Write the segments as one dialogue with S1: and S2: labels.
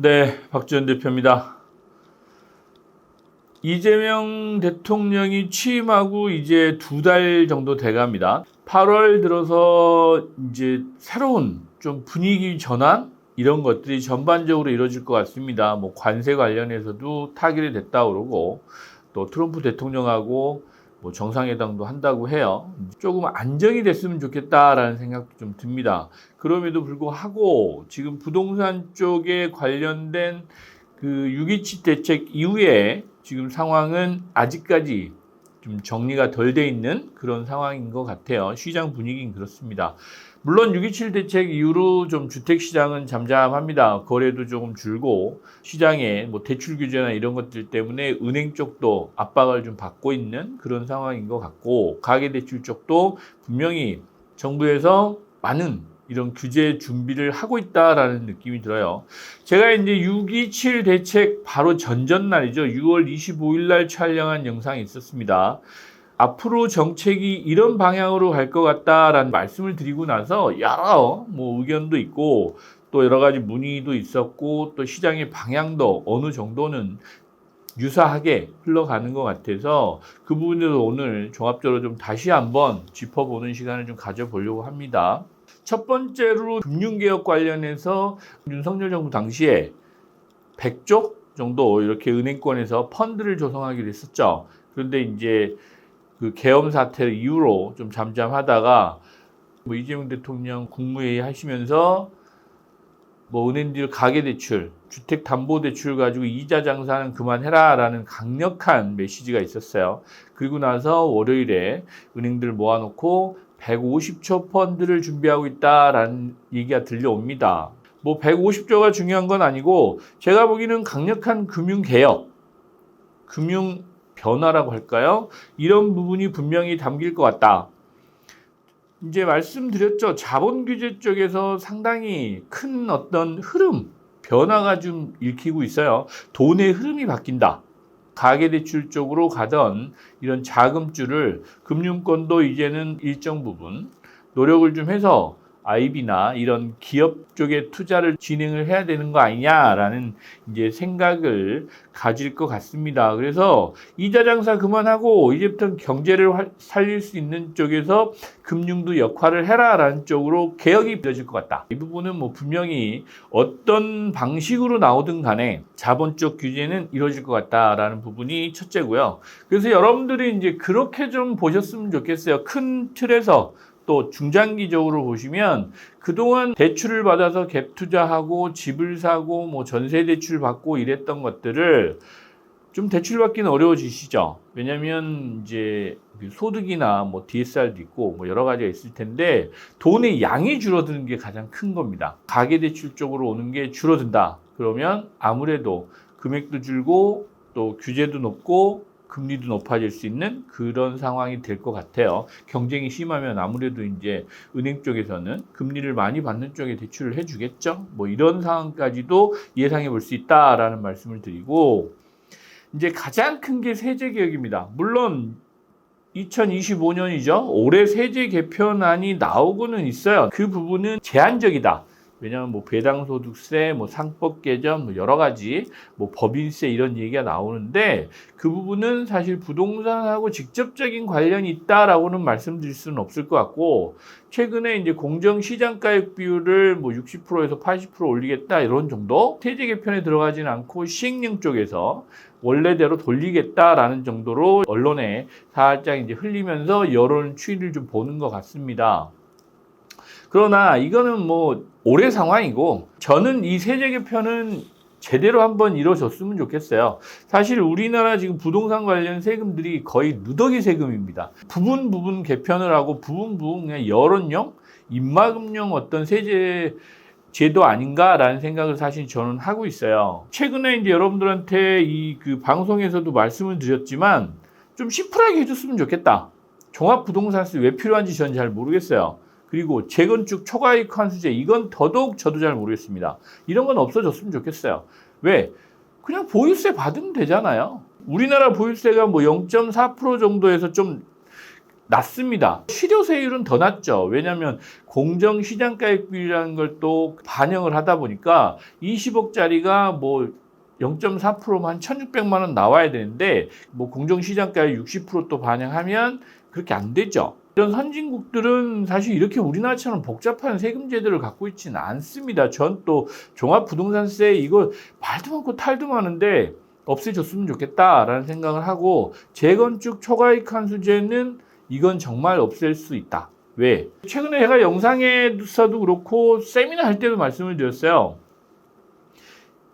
S1: 네, 박지원 대표입니다. 이재명 대통령이 취임하고 이제 두 달 정도 돼갑니다. 8월 들어서 이제 새로운 좀 분위기 전환 이런 것들이 전반적으로 이루어질 것 같습니다. 뭐 관세 관련해서도 타결이 됐다 그러고 또 트럼프 대통령하고 뭐 정상회담도 한다고 해요. 조금 안정이 됐으면 좋겠다라는 생각도 좀 듭니다. 그럼에도 불구하고 지금 부동산 쪽에 관련된 그6.27 대책 이후에 지금 상황은 아직까지 좀 정리가 덜 돼 있는 그런 상황인 것 같아요. 시장 분위기는 그렇습니다. 물론 6.27 대책 이후로 좀 주택 시장은 잠잠합니다. 거래도 조금 줄고 시장에 뭐 대출 규제나 이런 것들 때문에 은행 쪽도 압박을 좀 받고 있는 그런 상황인 것 같고 가계 대출 쪽도 분명히 정부에서 많은 이런 규제 준비를 하고 있다라는 느낌이 들어요. 제가 이제 6.27 대책 바로 전전날이죠. 6월 25일 날 촬영한 영상이 있었습니다. 앞으로 정책이 이런 방향으로 갈 것 같다라는 말씀을 드리고 나서 여러 뭐 의견도 있고 또 여러 가지 문의도 있었고 또 시장의 방향도 어느 정도는 유사하게 흘러가는 것 같아서 그 부분을 오늘 종합적으로 좀 다시 한번 짚어보는 시간을 좀 가져보려고 합니다. 첫 번째로 금융개혁 관련해서 윤석열 정부 당시에 100조 정도 이렇게 은행권에서 펀드를 조성하기로 했었죠. 그런데 이제 그 계엄 사태 이후로 좀 잠잠하다가 뭐 이재명 대통령 국무회의 하시면서 뭐 은행들 가계대출, 주택담보대출 가지고 이자 장사는 그만해라라는 강력한 메시지가 있었어요. 그리고 나서 월요일에 은행들 모아놓고 150조 펀드를 준비하고 있다라는 얘기가 들려옵니다. 뭐 150조가 중요한 건 아니고 제가 보기에는 강력한 금융 개혁, 금융 변화라고 할까요? 이런 부분이 분명히 담길 것 같다. 이제 말씀드렸죠. 자본 규제 쪽에서 상당히 큰 어떤 흐름, 변화가 좀 읽히고 있어요. 돈의 흐름이 바뀐다. 가계대출 쪽으로 가던 이런 자금줄을 금융권도 이제는 일정 부분 노력을 좀 해서 아이비나 이런 기업 쪽에 투자를 진행을 해야 되는 거 아니냐라는 이제 생각을 가질 것 같습니다. 그래서 이자 장사 그만하고 이제부터 경제를 활- 살릴 수 있는 쪽에서 금융도 역할을 해라라는 쪽으로 개혁이 이어질 것 같다. 이 부분은 뭐 분명히 어떤 방식으로 나오든 간에 자본 쪽 규제는 이루어질 것 같다라는 부분이 첫째고요. 그래서 여러분들이 이제 그렇게 좀 보셨으면 좋겠어요. 큰 틀에서 또 중장기적으로 보시면 그동안 대출을 받아서 갭 투자하고 집을 사고 뭐 전세 대출 받고 이랬던 것들을 좀 대출 받기는 어려워지시죠. 왜냐면 이제 그 소득이나 뭐 DSR도 있고 뭐 여러 가지가 있을 텐데 돈의 양이 줄어드는 게 가장 큰 겁니다. 가계 대출 쪽으로 오는 게 줄어든다. 그러면 아무래도 금액도 줄고 또 규제도 높고 금리도 높아질 수 있는 그런 상황이 될 것 같아요. 경쟁이 심하면 아무래도 이제 은행 쪽에서는 금리를 많이 받는 쪽에 대출을 해주겠죠. 뭐 이런 상황까지도 예상해 볼 수 있다라는 말씀을 드리고 이제 가장 큰 게 세제 개혁입니다. 물론 2025년이죠. 올해 세제 개편안이 나오고는 있어요. 그 부분은 제한적이다. 왜냐하면 뭐 배당소득세, 뭐 상법 개정, 뭐 여러 가지 뭐 법인세 이런 얘기가 나오는데 그 부분은 사실 부동산하고 직접적인 관련이 있다라고는 말씀드릴 수는 없을 것 같고 최근에 이제 공정 시장가액 비율을 뭐 60%에서 80% 올리겠다 이런 정도 세제 개편에 들어가지는 않고 시행령 쪽에서 원래대로 돌리겠다라는 정도로 언론에 살짝 이제 흘리면서 여론 추이를 좀 보는 것 같습니다. 그러나 이거는 뭐 올해 상황이고 저는 이 세제 개편은 제대로 한번 이루어졌으면 좋겠어요. 사실 우리나라 지금 부동산 관련 세금들이 거의 누더기 세금입니다. 부분 부분 개편을 하고 부분 부분 그냥 여론용, 입막음용 어떤 세제 제도 아닌가라는 생각을 사실 저는 하고 있어요. 최근에 이제 여러분들한테 이 그 방송에서도 말씀을 드렸지만 좀 심플하게 해줬으면 좋겠다. 종합부동산세 왜 필요한지 저는 잘 모르겠어요. 그리고 재건축 초과이익 환수제 이건 더더욱 저도 잘 모르겠습니다. 이런 건 없어졌으면 좋겠어요. 왜? 그냥 보유세 받으면 되잖아요. 우리나라 보유세가 뭐 0.4% 정도에서 좀 낮습니다. 실효세율은 더 낮죠. 왜냐하면 공정시장가액 비율이라는 걸 또 반영을 하다 보니까 20억짜리가 뭐 0.4%만 1,600만 원 나와야 되는데 뭐 공정시장가액 60%또 반영하면 그렇게 안 되죠. 이런 선진국들은 사실 이렇게 우리나라처럼 복잡한 세금 제도를 갖고 있지는 않습니다. 전 또 종합부동산세 이거 말도 많고 탈도 많은데 없애줬으면 좋겠다라는 생각을 하고 재건축 초과이익 환수제는 이건 정말 없앨 수 있다. 왜? 최근에 제가 영상에서도 그렇고 세미나 할 때도 말씀을 드렸어요.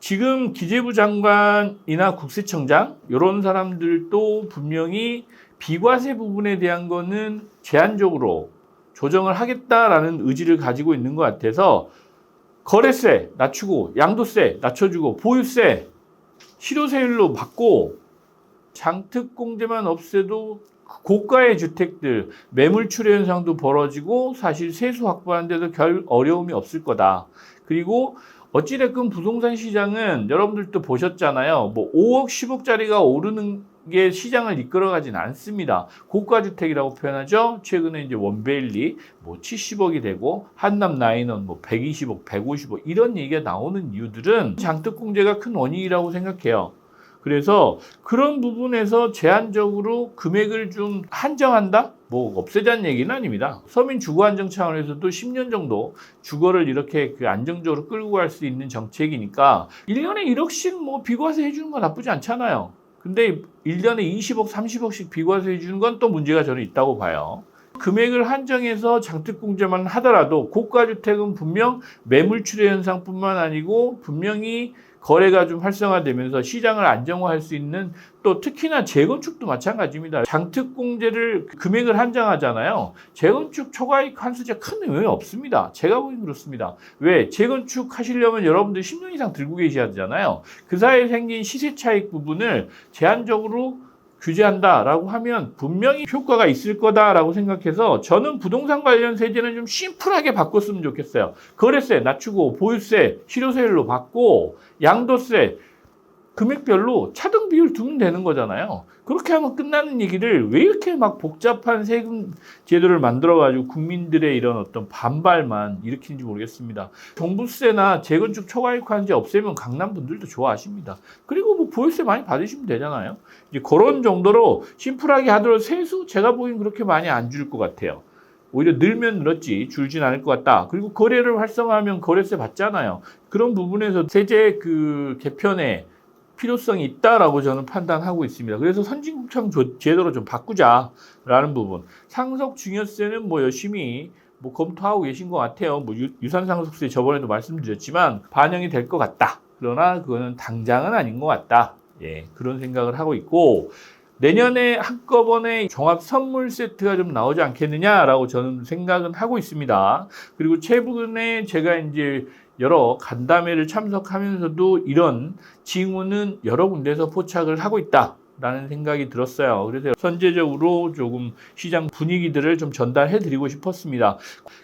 S1: 지금 기재부 장관이나 국세청장 이런 사람들도 분명히 비과세 부분에 대한 거는 제한적으로 조정을 하겠다라는 의지를 가지고 있는 것 같아서 거래세 낮추고 양도세 낮춰주고 보유세 실효세율로 받고 장특공제만 없애도 고가의 주택들 매물 출회 현상도 벌어지고 사실 세수 확보하는 데도 별 어려움이 없을 거다. 그리고 어찌됐건 부동산 시장은 여러분들도 보셨잖아요. 뭐 5억, 10억짜리가 오르는 게 시장을 이끌어가진 않습니다. 고가 주택이라고 표현하죠. 최근에 이제 원베일리 뭐 70억이 되고 한남 나인원 뭐 120억, 150억 이런 얘기가 나오는 이유들은 장특공제가 큰 원인이라고 생각해요. 그래서 그런 부분에서 제한적으로 금액을 좀 한정한다? 뭐 없애자는 얘기는 아닙니다. 서민 주거 안정 차원에서도 10년 정도 주거를 이렇게 그 안정적으로 끌고 갈 수 있는 정책이니까 1년에 1억씩 뭐 비과세 해주는 건 나쁘지 않잖아요. 근데 1년에 20억, 30억씩 비과세 해 주는 건 또 문제가 저는 있다고 봐요. 금액을 한정해서 장특공제만 하더라도 고가주택은 분명 매물출회 현상뿐만 아니고 분명히 거래가 좀 활성화되면서 시장을 안정화할 수 있는 또 특히나 재건축도 마찬가지입니다. 장특공제를 금액을 한정하잖아요. 재건축 초과이익 환수제 큰 의미 없습니다. 제가 보기엔 그렇습니다. 왜? 재건축 하시려면 여러분들 10년 이상 들고 계셔야 되잖아요. 그 사이에 생긴 시세 차익 부분을 제한적으로 규제한다라고 하면 분명히 효과가 있을 거다라고 생각해서 저는 부동산 관련 세제는 좀 심플하게 바꿨으면 좋겠어요. 거래세 낮추고 보유세 실효세율로 받고 양도세 금액별로 차등 비율 두면 되는 거잖아요. 그렇게 하면 끝나는 얘기를 왜 이렇게 막 복잡한 세금 제도를 만들어가지고 국민들의 이런 어떤 반발만 일으키는지 모르겠습니다. 종부세나 재건축 초과이익 환제 없애면 강남 분들도 좋아하십니다. 그리고 뭐 보유세 많이 받으시면 되잖아요. 이제 그런 정도로 심플하게 하도록 세수 제가 보기엔 그렇게 많이 안 줄 것 같아요. 오히려 늘면 늘었지 줄진 않을 것 같다. 그리고 거래를 활성화하면 거래세 받잖아요. 그런 부분에서 세제 그 개편에 필요성이 있다라고 저는 판단하고 있습니다. 그래서 선진국처럼 제도로 좀 바꾸자라는 부분. 상속 증여세는 뭐 열심히 뭐 검토하고 계신 것 같아요. 뭐 유, 산 상속세 저번에도 말씀드렸지만 반영이 될 것 같다. 그러나 그거는 당장은 아닌 것 같다. 예, 그런 생각을 하고 있고 내년에 한꺼번에 종합 선물 세트가 좀 나오지 않겠느냐라고 저는 생각은 하고 있습니다. 그리고 최근에 제가 이제 여러 간담회를 참석하면서도 이런 징후는 여러 군데서 포착을 하고 있다. 라는 생각이 들었어요. 그래서 선제적으로 조금 시장 분위기들을 좀 전달해 드리고 싶었습니다.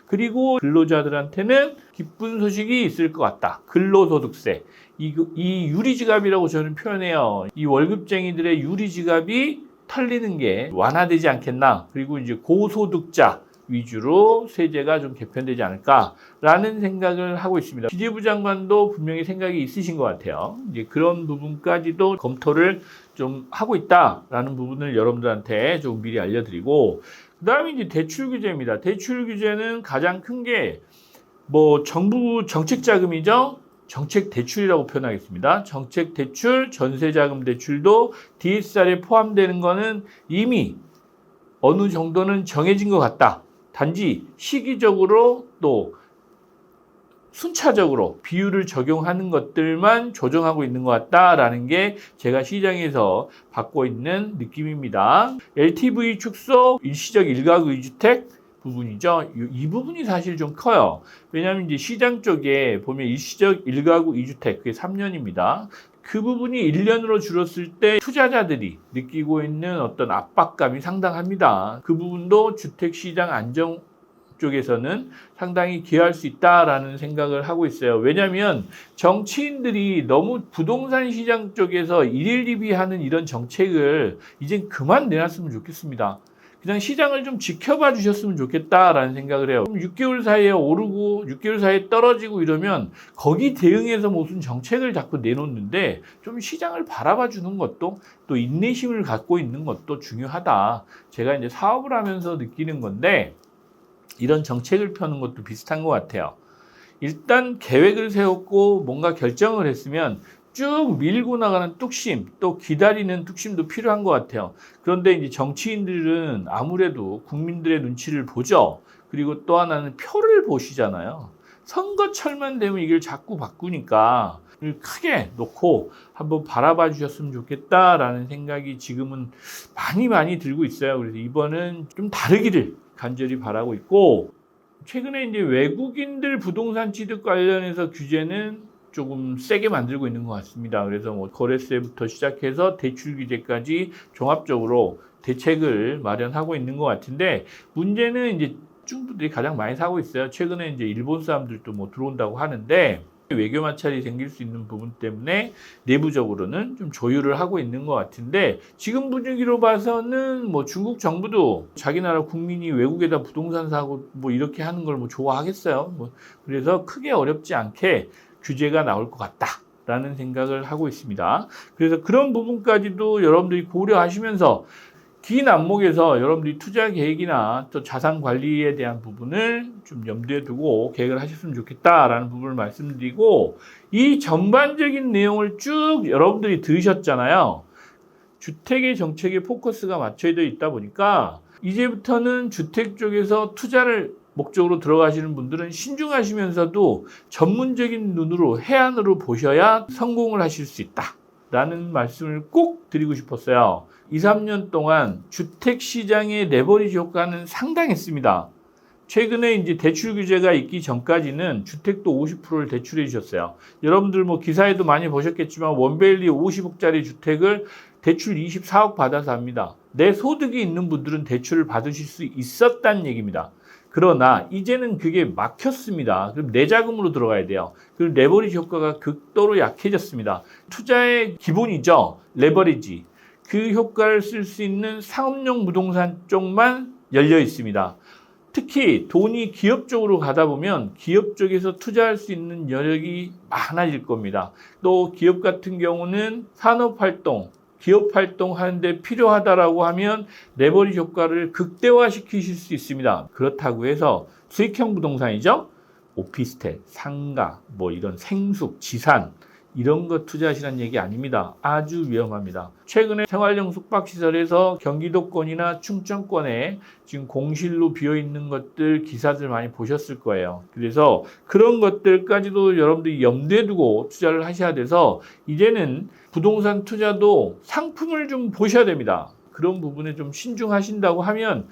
S1: 그리고 근로자들한테는 기쁜 소식이 있을 것 같다. 근로소득세. 이, 이 유리지갑이라고 저는 표현해요. 이 월급쟁이들의 유리지갑이 털리는 게 완화되지 않겠나. 그리고 이제 고소득자, 위주로 세제가 좀 개편되지 않을까라는 생각을 하고 있습니다. 기재부 장관도 분명히 생각이 있으신 것 같아요. 이제 그런 부분까지도 검토를 좀 하고 있다라는 부분을 여러분들한테 좀 미리 알려드리고 그 다음에 이제 대출 규제입니다. 대출 규제는 가장 큰 게 뭐 정부 정책 자금이죠. 정책 대출이라고 표현하겠습니다. 정책 대출, 전세 자금 대출도 DSR에 포함되는 거는 이미 어느 정도는 정해진 것 같다. 단지 시기적으로 또 순차적으로 비율을 적용하는 것들만 조정하고 있는 것 같다라는 게 제가 시장에서 받고 있는 느낌입니다. LTV 축소, 일시적 일가구 이주택 부분이죠. 이, 이, 부분이 사실 좀 커요. 왜냐하면 이제 시장 쪽에 보면 일시적 일가구 이주택 그게 3년입니다. 그 부분이 1년으로 줄었을 때 투자자들이 느끼고 있는 어떤 압박감이 상당합니다. 그 부분도 주택시장 안정 쪽에서는 상당히 기여할 수 있다라는 생각을 하고 있어요. 왜냐하면 정치인들이 너무 부동산 시장 쪽에서 일일 리비하는 이런 정책을 이젠 그만 내놨으면 좋겠습니다. 그냥 시장을 좀 지켜봐 주셨으면 좋겠다라는 생각을 해요. 6개월 사이에 오르고 6개월 사이에 떨어지고 이러면 거기 대응해서 무슨 정책을 자꾸 내놓는데 좀 시장을 바라봐 주는 것도 또 인내심을 갖고 있는 것도 중요하다. 제가 이제 사업을 하면서 느끼는 건데 이런 정책을 펴는 것도 비슷한 것 같아요. 일단 계획을 세웠고 뭔가 결정을 했으면 쭉 밀고 나가는 뚝심, 또 기다리는 뚝심도 필요한 것 같아요. 그런데 이제 정치인들은 아무래도 국민들의 눈치를 보죠. 그리고 또 하나는 표를 보시잖아요. 선거철만 되면 이걸 자꾸 바꾸니까 크게 놓고 한번 바라봐 주셨으면 좋겠다라는 생각이 지금은 많이 많이 들고 있어요. 그래서 이번은 좀 다르기를 간절히 바라고 있고 최근에 이제 외국인들 부동산 취득 관련해서 규제는 조금 세게 만들고 있는 것 같습니다. 그래서 뭐 거래세부터 시작해서 대출 규제까지 종합적으로 대책을 마련하고 있는 것 같은데 문제는 이제 중부들이 가장 많이 사고 있어요. 최근에 이제 일본 사람들도 뭐 들어온다고 하는데 외교 마찰이 생길 수 있는 부분 때문에 내부적으로는 좀 조율을 하고 있는 것 같은데 지금 분위기로 봐서는 뭐 중국 정부도 자기 나라 국민이 외국에다 부동산 사고 뭐 이렇게 하는 걸 뭐 좋아하겠어요. 뭐 그래서 크게 어렵지 않게 규제가 나올 것 같다. 라는 생각을 하고 있습니다. 그래서 그런 부분까지도 여러분들이 고려하시면서 긴 안목에서 여러분들이 투자 계획이나 또 자산 관리에 대한 부분을 좀 염두에 두고 계획을 하셨으면 좋겠다라는 부분을 말씀드리고 이 전반적인 내용을 쭉 여러분들이 들으셨잖아요. 주택의 정책에 포커스가 맞춰져 있다 보니까 이제부터는 주택 쪽에서 투자를 목적으로 들어가시는 분들은 신중하시면서도 전문적인 눈으로 해안으로 보셔야 성공을 하실 수 있다. 라는 말씀을 꼭 드리고 싶었어요. 2, 3년 동안 주택 시장의 레버리지 효과는 상당했습니다. 최근에 이제 대출 규제가 있기 전까지는 주택도 50%를 대출해 주셨어요. 여러분들 뭐 기사에도 많이 보셨겠지만 원베일리 50억짜리 주택을 대출 24억 받아서 합니다. 내 소득이 있는 분들은 대출을 받으실 수 있었다는 얘기입니다. 그러나 이제는 그게 막혔습니다. 그럼 내 자금으로 들어가야 돼요. 그리고 레버리지 효과가 극도로 약해졌습니다. 투자의 기본이죠. 레버리지. 그 효과를 쓸 수 있는 상업용 부동산 쪽만 열려 있습니다. 특히 돈이 기업 쪽으로 가다 보면 기업 쪽에서 투자할 수 있는 여력이 많아질 겁니다. 또 기업 같은 경우는 산업 활동, 기업 활동하는데 필요하다라고 하면 레버리지 효과를 극대화시키실 수 있습니다. 그렇다고 해서 수익형 부동산이죠. 오피스텔, 상가, 뭐 이런 생숙, 지산 이런 거 투자하시라는 얘기 아닙니다. 아주 위험합니다. 최근에 생활용 숙박시설에서 경기도권이나 충청권에 지금 공실로 비어 있는 것들 기사들 많이 보셨을 거예요. 그래서 그런 것들까지도 여러분들이 염두에 두고 투자를 하셔야 돼서 이제는 부동산 투자도 상품을 좀 보셔야 됩니다. 그런 부분에 좀 신중하신다고 하면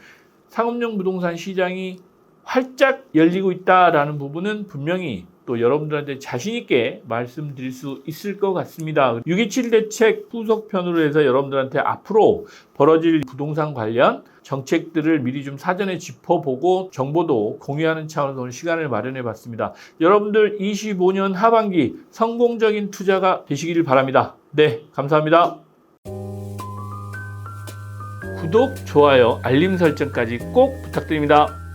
S1: 상업용 부동산 시장이 활짝 열리고 있다라는 부분은 분명히 또 여러분들한테 자신있게 말씀드릴 수 있을 것 같습니다. 627 대책 후속편으로 해서 여러분들한테 앞으로 벌어질 부동산 관련 정책들을 미리 좀 사전에 짚어보고 정보도 공유하는 차원에서 시간을 마련해 봤습니다. 여러분들 25년 하반기 성공적인 투자가 되시기를 바랍니다. 네, 감사합니다. 구독, 좋아요, 알림 설정까지 꼭 부탁드립니다.